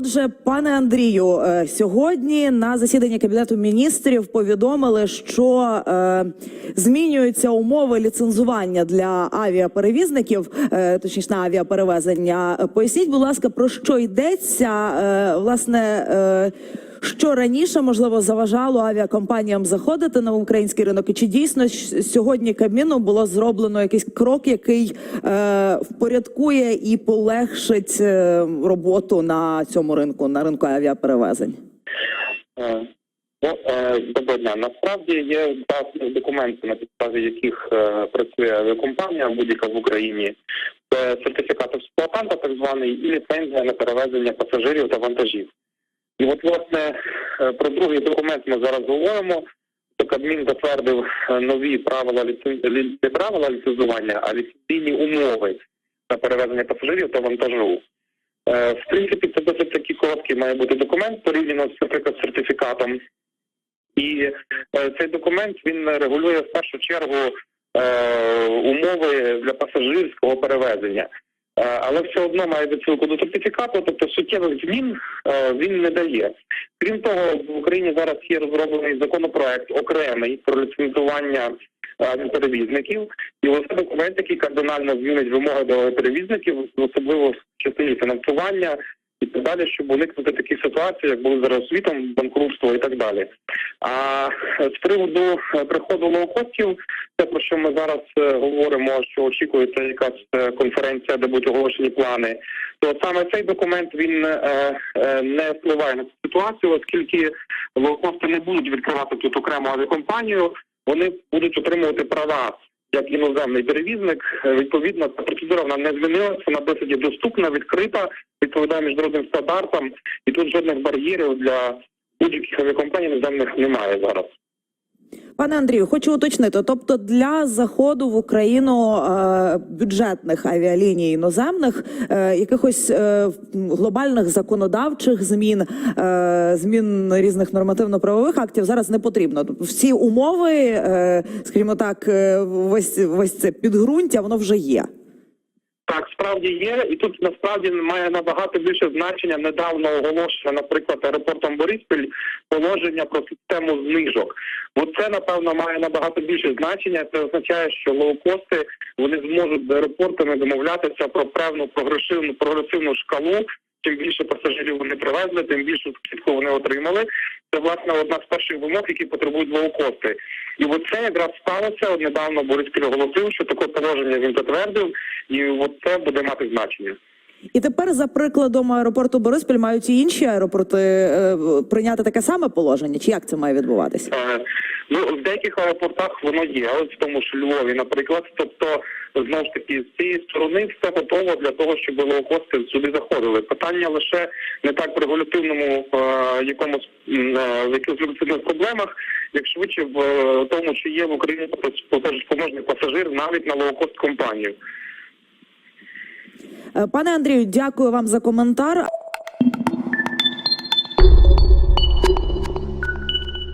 Отже, пане Андрію, е, сьогодні на засіданні кабінету міністрів повідомили, що е, змінюються умови ліцензування для авіаперевізників, е, точніше на авіаперевезення. Поясніть, будь ласка, про що йдеться? Власне, що раніше можливо заважало авіакомпаніям заходити на український ринок, і чи дійсно сьогодні Кабміном було зроблено якийсь крок, який е, впорядкує і полегшить е, роботу на цьому ринку, на ринку авіаперевезень? Е, Ну, е, доброго дня. Насправді є два документи, на підставі яких працює авіакомпанія будь-яка в Україні. Це сертифікат експлуатанта, так званий, і ліцензія на перевезення пасажирів та вантажів. І от, власне, е, про другий документ ми зараз говоримо. То Кабмін затвердив е, нові правила ліцен... лі- не правила ліцензування, а ліцензійні умови на перевезення пасажирів та вантажу. Е, В принципі, це досить такий короткий має бути документ порівняно з, наприклад, сертифікатом. І цей документ він регулює в першу чергу умови для пасажирського перевезення. Е, але все одно має відсилку до сертифікату, тобто суттєвих змін е, він не дає. Крім того, в Україні зараз є розроблений законопроект окремий про ліцензування е, перевізників, і ось це документ, який кардинально змінить вимоги до перевізників, особливо в частині фінансування далі, щоб уникнути такі ситуації, як були зараз світом, банкрутство і так далі. А з приводу е, приходу лоукостів, те про що ми зараз е, говоримо, що очікується якась е, конференція, де будуть оголошені плани, то саме цей документ він не впливає на цю ситуацію, оскільки лоукости не будуть відкривати тут окрему авіакомпанію, вони будуть отримувати права. Як іноземний перевізник, Е, відповідно, ця процедура вона не змінилася, вона досить доступна, відкрита, відповідає міжнародним стандартам, і тут жодних бар'єрів для будь-яких авіакомпаній іноземних немає зараз. Пане Андрію, хочу уточнити. Тобто, для заходу в Україну е, бюджетних авіаліній іноземних е, якихось е, глобальних законодавчих змін, змін різних нормативно-правових актів зараз не потрібно. Всі умови, скажімо так, весь весь це підґрунтя, воно вже є. Так, справді є, і тут насправді має набагато більше значення недавно оголошено, наприклад, аеропортом Бориспіль положення про систему знижок. Бо це напевно має набагато більше значення. Це означає, що лоукости вони зможуть з аеропортами домовлятися про певну прогресивну прогресивну шкалу. Чим більше пасажирів вони привезли, тим більшу скидку вони отримали. Це власне одна з перших вимог, які потребують лоукости. І от це якраз сталося. Недавно Бориспіль оголосив, що таке положення він затвердив, і от це буде мати значення. І тепер, за прикладом аеропорту Бориспіль, мають і інші аеропорти е, прийняти таке саме положення. Чи як це має відбуватися? Е, Ну, в деяких аеропортах воно є, ось в тому ж Львові, наприклад. Тобто, знову ж таки, з цієї сторони все готово для того, щоб лоукости сюди заходили. Питання лише не так в регулятивному е, якомусь е, в якихось регулятивних проблемах, як швидше в е, тому, чи є в Україні спроможний пасажир навіть на лоукост компанію. Е, Пане Андрію, дякую вам за коментар.